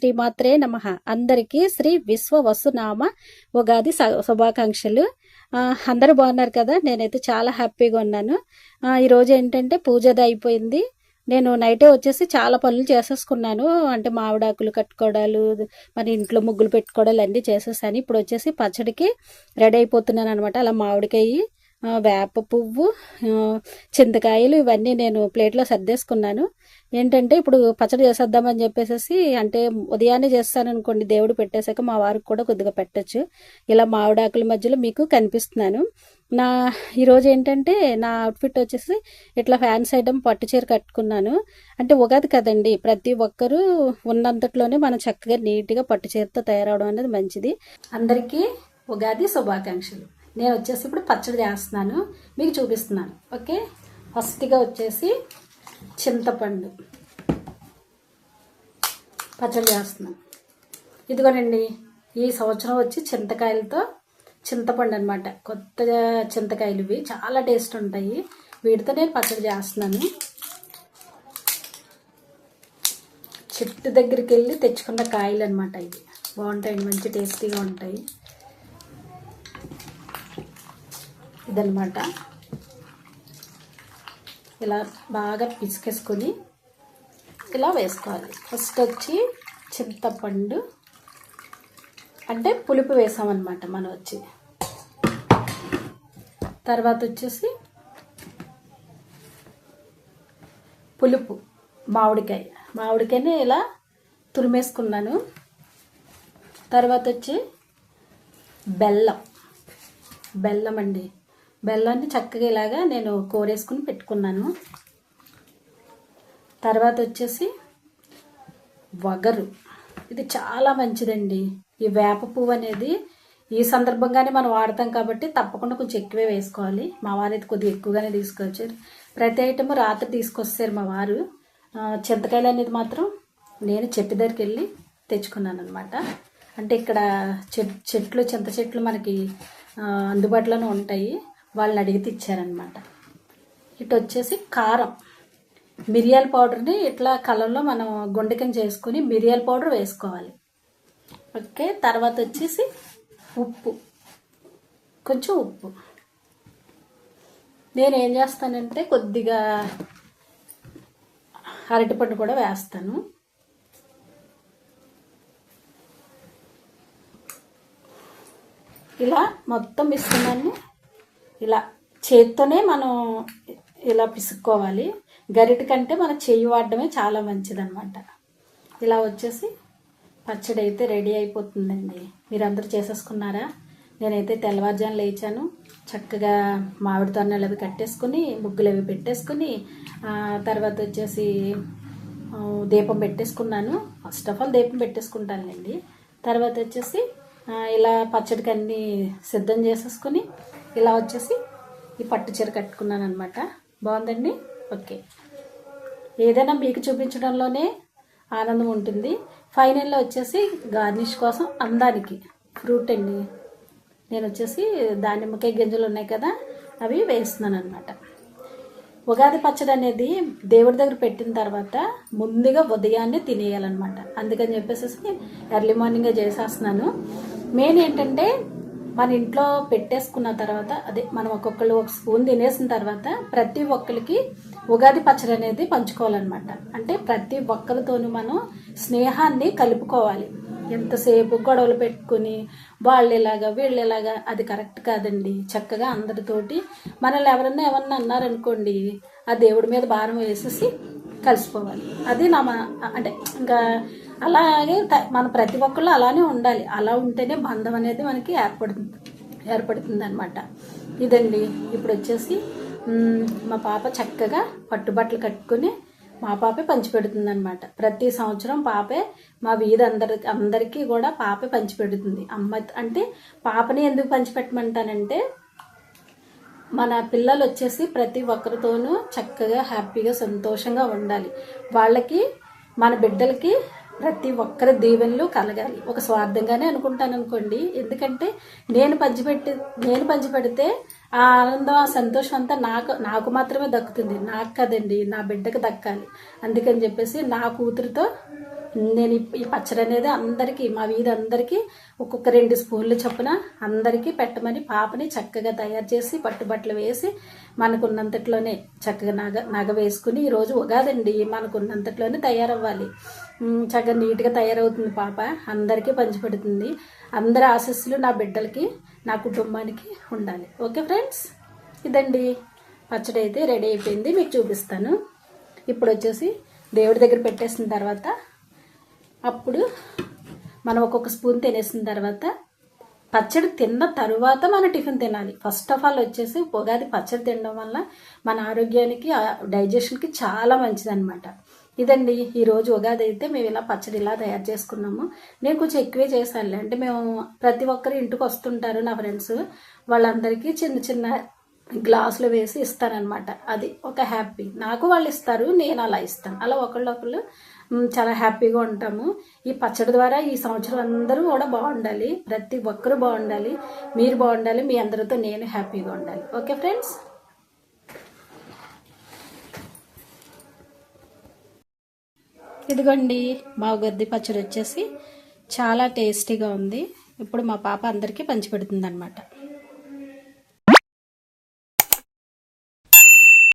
శ్రీమాత్రే నమ. అందరికీ శ్రీ విశ్వ వసునామ ఉగాది శుభాకాంక్షలు. అందరు అందరూ బాగున్నారు కదా? నేనైతే చాలా హ్యాపీగా ఉన్నాను. ఈరోజు ఏంటంటే పూజది అయిపోయింది. నేను నైటే వచ్చేసి చాలా పనులు చేసేసుకున్నాను. అంటే మామిడాకులు కట్టుకోవడాలు మరి ఇంట్లో ముగ్గులు పెట్టుకోవడాలు అన్నీ చేసేసాను. ఇప్పుడు వచ్చేసి పచ్చడికి రెడీ అయిపోతున్నాను అనమాట అలా మామిడికాయి వేప పువ్వు చింతకాయలు ఇవన్నీ నేను ప్లేట్లో సర్దేసుకున్నాను. ఏంటంటే ఇప్పుడు పచ్చడి చేసేద్దామని చెప్పేసి అంటే ఉదయాన్నే చేస్తాను అనుకోండి దేవుడు పెట్టేశాక మా వారికి కూడా కొద్దిగా పెట్టచ్చు. ఇలా మామిడాకుల మధ్యలో మీకు కనిపిస్తున్నాను. నా ఈరోజు ఏంటంటే నా అవుట్ఫిట్ వచ్చేసి ఇట్లా ఫ్యాన్స్ ఐటమ్ పట్టు చీర కట్టుకున్నాను. అంటే ఉగాది కదండి ప్రతి ఒక్కరూ ఉన్నంతట్లోనే మనం చక్కగా నీట్గా పట్టు చీరతో తయారవడం అనేది మంచిది. అందరికీ ఉగాది శుభాకాంక్షలు. నేను వచ్చేసి ఇప్పుడు పచ్చడి చేస్తున్నాను. మీకు చూపిస్తున్నాను. ఓకే? ఫస్ట్గా వచ్చేసి చింతపండు. పచ్చడి చేస్తున్నాను. ఇదిగోనండి ఈ సంవత్సరం వచ్చి చింతకాయలతో చింతపండు అనమాట కొత్తగా చింతకాయలు ఇవి. చాలా టేస్ట్ ఉంటాయి. వీటితో నేను పచ్చడి చేస్తున్నాను. చెట్టు దగ్గరికి వెళ్ళి తెచ్చుకున్న కాయలు అనమాట ఇవి. బాగుంటాయి మంచి టేస్టీగా ఉంటాయి. ఇదనమాట ఇలా బాగా పిసికేసుకొని ఇలా వేసుకోవాలి. ఫస్ట్ వచ్చి చింతపండు అంటే పులుపు వేసామన్నమాట మనం వచ్చి. తర్వాత వచ్చేసి పులుపు మామిడికాయ. మామిడికాయని ఇలా తురిమేసుకున్నాను. తర్వాత వచ్చి బెల్లం. బెల్లం అండి. బెల్లాన్ని చక్కగా ఇలాగా నేను కోరేసుకుని పెట్టుకున్నాను. తర్వాత వచ్చేసి వగరు. ఇది చాలా మంచిదండి. ఈ వేప పువ్వు అనేది ఈ సందర్భంగానే మనం వాడతాం కాబట్టి తప్పకుండా కొంచెం ఎక్కువే వేసుకోవాలి. మా వారు అయితే కొద్దిగా ఎక్కువగానే తీసుకొచ్చారు. ప్రతి ఐటమ్ రాత్రి తీసుకొస్తారు మా వారు. చింతకాయలు అనేది మాత్రం నేను చెట్టు దగ్గరికి వెళ్ళి తెచ్చుకున్నాను అనమాట అంటే ఇక్కడ చెట్ చెట్లు చింత చెట్లు మనకి అందుబాటులోనే ఉంటాయి. వాళ్ళని అడిగితే ఇచ్చారనమాట ఇటు వచ్చేసి కారం. మిరియాల పౌడర్ని ఇట్లా కలర్లో మనం గుండెకం చేసుకుని మిరియాల పౌడర్ వేసుకోవాలి. ఓకే తర్వాత వచ్చేసి ఉప్పు. కొంచెం ఉప్పు. నేను ఏం చేస్తానంటే కొద్దిగా అరటిపండు కూడా వేస్తాను. ఇలా మొత్తం మిశ్రమాన్ని ఇలా చేత్తోనే మనం ఇలా పిసుక్కోవాలి. గరిట కంటే మన చెయ్యి వాడడమే చాలా మంచిదన్నమాట. ఇలా వచ్చేసి పచ్చడి అయితే రెడీ అయిపోతుందండి. మీరందరూ చేసేసుకున్నారా? నేనైతే తెల్లవారుజాము లేచాను. చక్కగా మామిడి తొన్నలు అవి కట్టేసుకుని ముగ్గులు అవి పెట్టేసుకుని తర్వాత వచ్చేసి దీపం పెట్టేసుకున్నాను. ఫస్ట్ ఆఫ్ ఆల్ దీపం పెట్టేసుకుంటానులేండి. తర్వాత వచ్చేసి ఇలా పచ్చడికి అన్నీ సిద్ధం చేసేసుకుని ఇలా వచ్చేసి ఈ పట్టు చీర కట్టుకున్నాను అనమాట బాగుందండి? ఓకే. ఏదైనా మీకు చూపించడంలోనే ఆనందం ఉంటుంది. ఫైనల్లో వచ్చేసి గార్నిష్ కోసం అందానికి ఫ్రూట్ అండి. నేను వచ్చేసి దానిమ్మకాయ గింజలు ఉన్నాయి కదా అవి వేస్తున్నాను అనమాట ఉగాది పచ్చడి అనేది దేవుడి దగ్గర పెట్టిన తర్వాత ముందుగా ఉదయాన్నే తినేయాలన్నమాట. అందుకని చెప్పేసి ఎర్లీ మార్నింగే చేసేస్తున్నాను. మెయిన్ ఏంటంటే మన ఇంట్లో పెట్టేసుకున్న తర్వాత అదే మనం ఒక్కొక్కళ్ళు ఒక స్పూన్ తినేసిన తర్వాత ప్రతి ఒక్కరికి ఉగాది పచ్చడి అనేది పంచుకోవాలన్నమాట. అంటే ప్రతి ఒక్కరితోనూ మనం స్నేహాన్ని కలుపుకోవాలి. ఎంతసేపు గొడవలు పెట్టుకుని వాళ్ళు ఇలాగా వీళ్ళు ఇలాగా అది కరెక్ట్ కాదండి. చక్కగా అందరితోటి మనల్ని ఎవరన్నా ఏమన్నా అన్నారనుకోండి ఆ దేవుడి మీద భారం వేసేసి కలిసిపోవాలి. అది నా అంటే ఇంకా అలాగే త- మన ప్రతి ఒక్కళ్ళు అలానే ఉండాలి. అలా ఉంటేనే బంధం అనేది మనకి ఏర్పడుతుంది ఏర్పడుతుంది అనమాట ఇదండి. ఇప్పుడు వచ్చేసి మా పాప చక్కగా పట్టుబట్టలు కట్టుకుని మా పాపే పంచిపెడుతుంది అనమాట ప్రతి సంవత్సరం పాపే మా వీధి అందరి అందరికీ కూడా పాపే పంచిపెడుతుంది. అమ్మ అంటే పాపని ఎందుకు పంచిపెట్టమంటానంటే మన పిల్లలు వచ్చేసి ప్రతి ఒక్కరితోనూ చక్కగా హ్యాపీగా సంతోషంగా ఉండాలి. వాళ్ళకి మన బిడ్డలకి ప్రతి ఒక్కరి దీవెనలు కలగాలి. ఒక స్వార్థంగానే అనుకుంటాను అనుకోండి. ఎందుకంటే నేను పంచిపెట్టి నేను పంచిపెడితే ఆ ఆనందం ఆ సంతోషం అంతా నాకు నాకు మాత్రమే దక్కుతుంది. నాకు కదండి నా బిడ్డకు దక్కాలి. అందుకని చెప్పేసి నా కూతురితో నేను ఈ- ఈ పచ్చడి అనేది అందరికీ మా వీధి అందరికీ ఒక్కొక్క రెండు స్పూన్లు చొప్పున అందరికీ పెట్టమని పాపని చక్కగా తయారు చేసి పట్టుబట్టలు వేసి మనకున్నంతట్లోనే చక్కగా నగ నగ వేసుకుని ఈరోజు ఉగాదండి. మనకున్నంతట్లోనే తయారవ్వాలి. చక్కగా నీట్గా తయారవుతుంది పాప. అందరికీ పంచిపెడుతుంది. అందరి ఆశస్సులు నా బిడ్డలకి నా కుటుంబానికి ఉండాలి. Okay friends? ఇదండి. పచ్చడి అయితే రెడీ అయిపోయింది. మీకు చూపిస్తాను. ఇప్పుడు వచ్చేసి దేవుడి దగ్గర పెట్టేసిన తర్వాత అప్పుడు మనం ఒక్కొక్క స్పూన్ తినేసిన తర్వాత పచ్చడి తిన్న తరువాత మన టిఫిన్ తినాలి. ఫస్ట్ ఆఫ్ ఆల్ వచ్చేసి ఉగాది పచ్చడి తినడం వల్ల మన ఆరోగ్యానికి డైజెషన్కి చాలా మంచిదనమాట ఇదండి ఈరోజు ఉగాది అయితే మేము ఇలా పచ్చడి ఇలా తయారు చేసుకున్నాము. నేను కొంచెం ఎక్కువే చేశాను అంటే మేము ప్రతి ఒక్కరు ఇంటికి వస్తుంటారు నా ఫ్రెండ్స్ వాళ్ళందరికీ చిన్న చిన్న గ్లాసులు వేసి ఇస్తారనమాట అది ఒక హ్యాపీ నాకు వాళ్ళు ఇస్తారు నేను అలా ఇస్తాను. అలా ఒకళ్ళొకళ్ళు చాలా హ్యాపీగా ఉంటాము. ఈ పచ్చడి ద్వారా ఈ సంవత్సరం అందరూ కూడా బాగుండాలి. ప్రతి ఒక్కరూ బాగుండాలి. మీరు బాగుండాలి. మీ అందరితో నేను హ్యాపీగా ఉండాలి. Okay friends? ఇదిగోండి మా గద్ది పచ్చడి వచ్చేసి. చాలా టేస్టీగా ఉంది. ఇప్పుడు మా పాప అందరికీ పంచిపెడుతుంది అనమాట